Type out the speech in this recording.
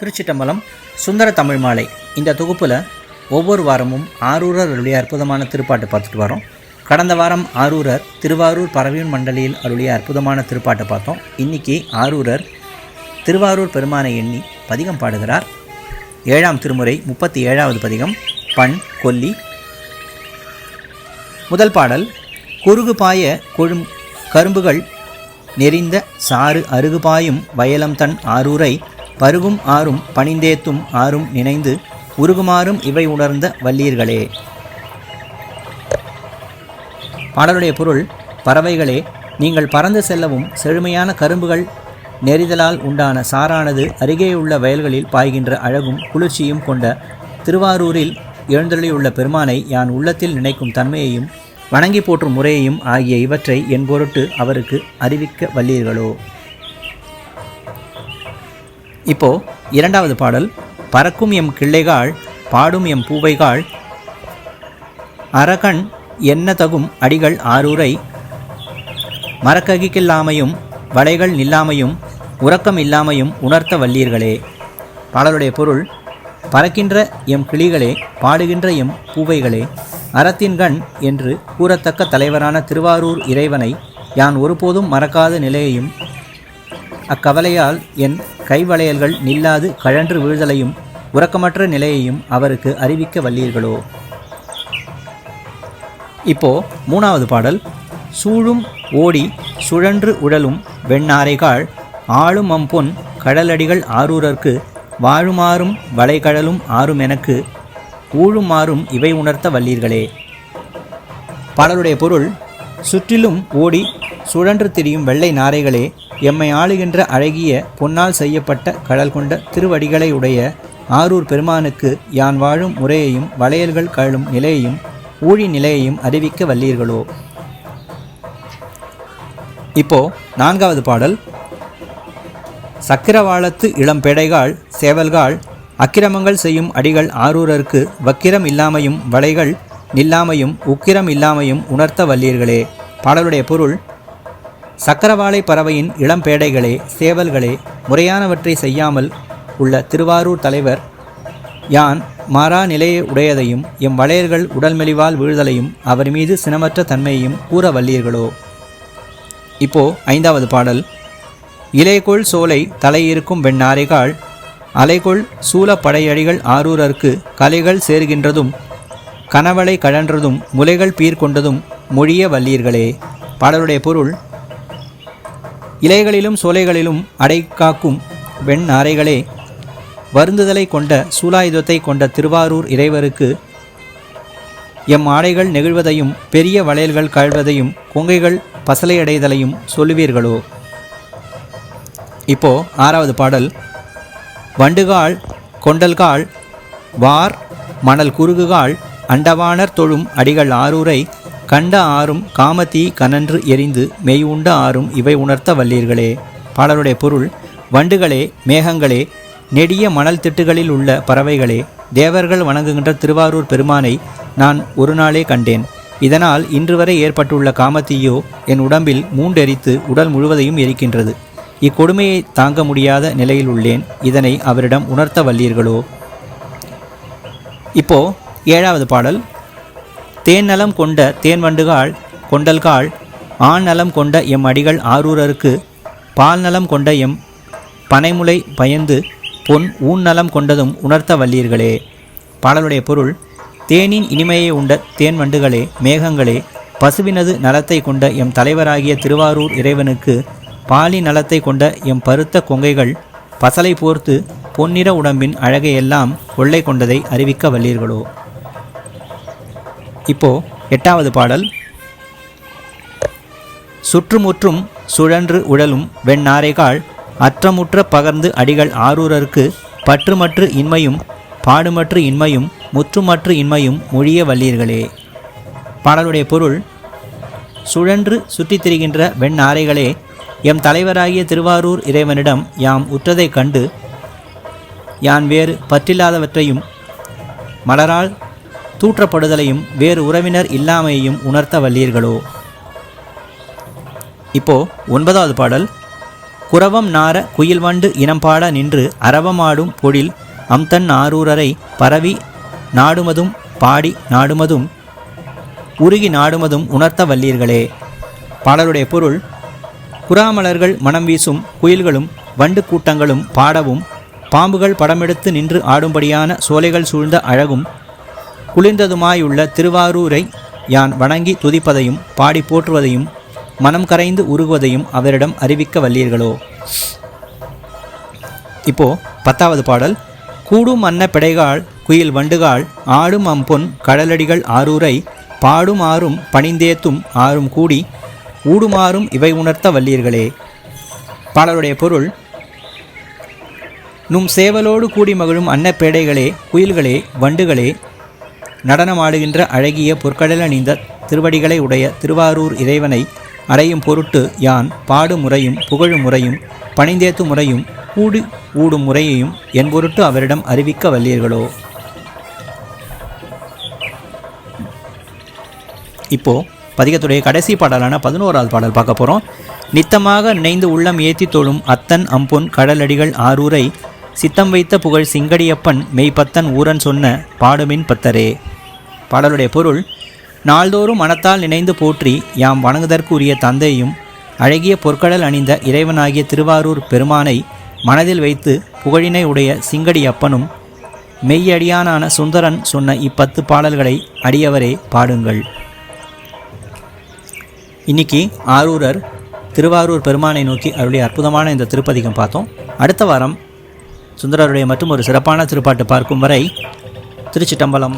திருச்சிட்டம்பலம் சுந்தர தமிழ் மாலை. இந்த தொகுப்பில் ஒவ்வொரு வாரமும் ஆரூரர் அருளிய அற்புதமான திருப்பாட்டு பார்த்துட்டு வரோம். கடந்த வாரம் ஆரூரர் திருவாரூர் பறவையின் மண்டலியில் அருளிய அற்புதமான திருப்பாட்டை பார்த்தோம். இன்னைக்கு ஆரூரர் திருவாரூர் பெருமானை எண்ணி பதிகம் பாடுகிறார். ஏழாம் திருமுறை முப்பத்தி ஏழாவது பதிகம் பண் கொல்லி. முதல் பாடல் குறுகு பாய கொழும் கரும்புகள் நெறிந்த சாறு அருகுபாயும் வயலம் தன் ஆரூரை பருகும் ஆறும் பணிந்தேத்தும் ஆறும் நினைந்து உருகுமாறும் இவை உணர்ந்த வல்லீர்களே. பாடலுடைய பொருள் பறவைகளே நீங்கள் பறந்து செல்லவும் செழுமையான கரும்புகள் நெறிதலால் உண்டான சாரானது அருகேயுள்ள வயல்களில் பாய்கின்ற அழகும் குளிர்ச்சியும் கொண்ட திருவாரூரில் எழுந்தருளியுள்ள பெருமானை யான் உள்ளத்தில் நினைக்கும் தன்மையையும் வணங்கி போற்றும் முறையையும் ஆகிய இவற்றை என் பொருட்டு அவருக்கு அறிவிக்க வல்லீர்களோ? இப்போ இரண்டாவது பாடல் பறக்கும் எம் கிள்ளைகாள் பாடும் எம் பூவைகாள் அரகன் என்ன தகும் அடிகள் ஆரூரை மரக்ககிக்கில்லாமையும் வளைகள் நில்லாமையும் உறக்கம் இல்லாமையும் உணர்த்த வல்லீர்களே. பாடலுடைய பொருள் பறக்கின்ற எம் கிளிகளே பாடுகின்ற எம் பூவைகளே அறத்தின்கண் என்று கூறத்தக்க தலைவரான திருவாரூர் இறைவனை யான் ஒருபோதும் மறக்காத நிலையையும் அக்கவலையால் என் கைவளையல்கள் நில்லாது கழன்று விழுதலையும் உறக்கமற்ற நிலையையும் அவருக்கு அறிவிக்க வல்லீர்களோ? இப்போ மூணாவது பாடல். சூழும் ஓடி சுழன்று உழலும் வெண்ணாரைகாள் ஆளும் அம்பொன் கடலடிகள் ஆரூரர்க்கு வாழுமாறும் வளைகடலும் ஆறும் எனக்கு ஊழுமாறும் இவை உணர்த்த வல்லீர்களே. பாடலுடைய பொருள் சுற்றிலும் ஓடி சுழன்று திரியும் வெள்ளை நாரைகளே எம்மை ஆளுகின்ற அழகிய பொன்னால் செய்யப்பட்ட கடல் கொண்ட திருவடிகளை உடைய ஆரூர் பெருமானுக்கு யான் வாழும் முறையையும் வளையல்கள் கழும் நிலையையும் ஊழி நிலையையும் அறிவிக்க வல்லீர்களோ? இப்போ நான்காவது பாடல். சக்கிரவாளத்து இளம் சேவல்கால் அக்கிரமங்கள் செய்யும் அடிகள் ஆரூரருக்கு வக்கிரம் இல்லாமையும் வளைகள் நில்லாமையும் உக்கிரம் இல்லாமையும் உணர்த்த வல்லீர்களே. பாடலுடைய பொருள் சக்கரவாளை பறவையின் இளம்பேடைகளே சேவல்களே முறையானவற்றை செய்யாமல் உள்ள திருவாரூர் தலைவர் யான் மாறா நிலையை உடையதையும் எம் வளையர்கள் உடல்மெலிவால் வீழ்தலையும் அவர் மீது சினமற்ற தன்மையையும் கூற வல்லீர்களோ? இப்போ ஐந்தாவது பாடல். இலைகொள் சோலை தலையிருக்கும் வெண்ணாரைகாள் அலைகொள் சூலப் படையடிகள் ஆரூரர்க்கு கலைகள் சேர்கின்றதும் கனவளை கழன்றதும் முலைகள் பீர்கொண்டதும் மொழிய வல்லீர்களே. பாடலுடைய பொருள் இலைகளிலும் சோலைகளிலும் அடை காக்கும் வெண் நாரைகளே வருந்துதலை கொண்ட சூலாயுதத்தை கொண்ட திருவாரூர் இறைவருக்கு எம் ஆடைகள் நெகிழ்வதையும் பெரிய வளையல்கள் கழ்வதையும் கொங்கைகள் பசலையடைதலையும் சொல்லுவீர்களோ? இப்போ ஆறாவது பாடல் வண்டுகால் கொண்டல்காள் வார் மணல் குறுகுகால் அண்டவானர் தொழும் அடிகள் ஆரூரை கண்ட ஆறும் காமத்தீ கனன்று எரிந்து மெய் உண்ட ஆறும் இவை உணர்த்த வல்லீர்களே. பாடலுடைய பொருள் வண்டுகளே மேகங்களே நெடிய மணல் திட்டுகளில் உள்ள பறவைகளே தேவர்கள் வணங்குகின்ற திருவாரூர் பெருமானை நான் ஒரு நாளே கண்டேன். இதனால் இன்று வரை ஏற்பட்டுள்ள காமத்தீயோ என் உடம்பில் மூண்டெரித்து உடல் முழுவதையும் எரிக்கின்றது. இக்கொடுமையை தாங்க முடியாத நிலையில் உள்ளேன். இதனை அவரிடம் உணர்த்த வல்லீர்களோ? இப்போ ஏழாவது பாடல். தேன் நலம் கொண்ட தேன் வண்டுகாள் கொண்டல்காள் ஆண் நலம் கொண்ட எம் அடிகள் ஆரூரருக்கு பால் நலம் கொண்ட எம் பனைமுலை பயந்து பொன் ஊன் நலம் கொண்டதும் உணர்த்த வல்லீர்களே. பாடலுடைய பொருள் தேனின் இனிமையை உண்ட தேன் வண்டுகளே மேகங்களே பசுவினது நலத்தை கொண்ட எம் தலைவராகிய திருவாரூர் இறைவனுக்கு பாலி நலத்தை கொண்ட எம் பருத்த கொங்கைகள் பசலை போர்த்து பொன்னிற உடம்பின் அழகையெல்லாம் கொள்ளை கொண்டதை அறிவிக்க வல்லீர்களோ. இப்போ எட்டாவது பாடல். சுற்றுமுற்றும் சுழன்று உழலும் வெண்ணாரைகாள் அற்றமுற்ற பகர்ந்து அடிகள் ஆரூரருக்கு பற்றுமற்று இன்மையும் பாடுமற்று இன்மையும் முற்றுமற்று இன்மையும் மொழிய வல்லீர்களே. பாடலுடைய பொருள் சுழன்று சுற்றித் திரிகின்ற வெண்ணாரைகளே எம் தலைவராகிய திருவாரூர் இறைவனிடம் யாம் உற்றதைக் கண்டு யான் வேறு பற்றில்லாதவற்றையும் மலரால் தூற்றப்படுதலையும் வேறு உறவினர் இல்லாமையையும் உணர்த்த வல்லீர்களோ? இப்போ ஒன்பதாவது பாடல். குரவம் நார குயில் வண்டு இனம்பாட நின்று அரவமாடும் பொழில் அம்தன் ஆரூரரை பரவி நாடுமதும் பாடி நாடுமதும் உருகி நாடுமதும் உணர்த்த வல்லீர்களே. பாடலுடைய பொருள் குறாமலர்கள் மனம் வீசும் குயில்களும் வண்டு கூட்டங்களும் பாடவும் பாம்புகள் படமெடுத்து நின்று ஆடும்படியான சோலைகள் சூழ்ந்த அழகும் குளிர்ந்ததுமாயுள்ள திருவாரூரை யான் வணங்கி துதிப்பதையும் பாடி போற்றுவதையும் மனம் கரைந்து உருகுவதையும் அவரிடம் அறிவிக்க வல்லீர்களோ? இப்போ பத்தாவது பாடல். கூடும் அன்ன பிடைகால் குயில் வண்டுகால் ஆடும் அம்பொன் கடலடிகள் ஆரூரை பாடும் ஆறும் பணிந்தேத்தும் ஆறும் கூடி ஊடுமாறும் இவை உணர்த்த வல்லீர்களே. பாடலுடைய பொருள் நும் சேவலோடு கூடி மகிழும் அன்னப்பேடைகளே குயில்களே வண்டுகளே நடனமாடுகின்ற அழகிய பொற்கடல் அணிந்த திருவடிகளை உடைய திருவாரூர் இறைவனை அடையும் பொருட்டு யான் பாடு முறையும் புகழும் முறையும் பணிந்தேத்து முறையும் கூடி ஊடும் முறையையும் என் பொருட்டு அவரிடம் அறிவிக்க வல்லீர்களோ? இப்போ பதிகத்துடைய கடைசி பாடலான பதினோராவது பாடல் பார்க்க போகிறோம் நித்தமாக நினைந்து உள்ளம் ஏத்தி தொழும் அத்தன் அம்பொன் கடலடிகள் ஆரூரை சித்தம் வைத்த புகழ் சிங்கடியப்பன் மெய்ப்பத்தன் ஊரன் சொன்ன பாடுமின் பத்தரே. பாடலுடைய பொருள் நாள்தோறும் மனத்தால் நினைந்து போற்றி யாம் வணங்குதற்கு உரிய தந்தையும் அழகிய பொற்கடல் அணிந்த இறைவனாகிய திருவாரூர் பெருமானை மனதில் வைத்து புகழினை உடைய சிங்கடி அப்பனும் மெய்யடியானான சுந்தரன் சொன்ன இப்பத்து பாடல்களை அடியவரே பாடுங்கள். இன்னைக்கு ஆரூரர் திருவாரூர் பெருமானை நோக்கி அவருடைய அற்புதமான இந்த திருப்பதிகம் பார்த்தோம். அடுத்த வாரம் சுந்தரருடைய மற்றும் ஒரு சிறப்பான திருப்பாட்டு பார்க்கும் வரை திருச்சிட்டம்பலம்.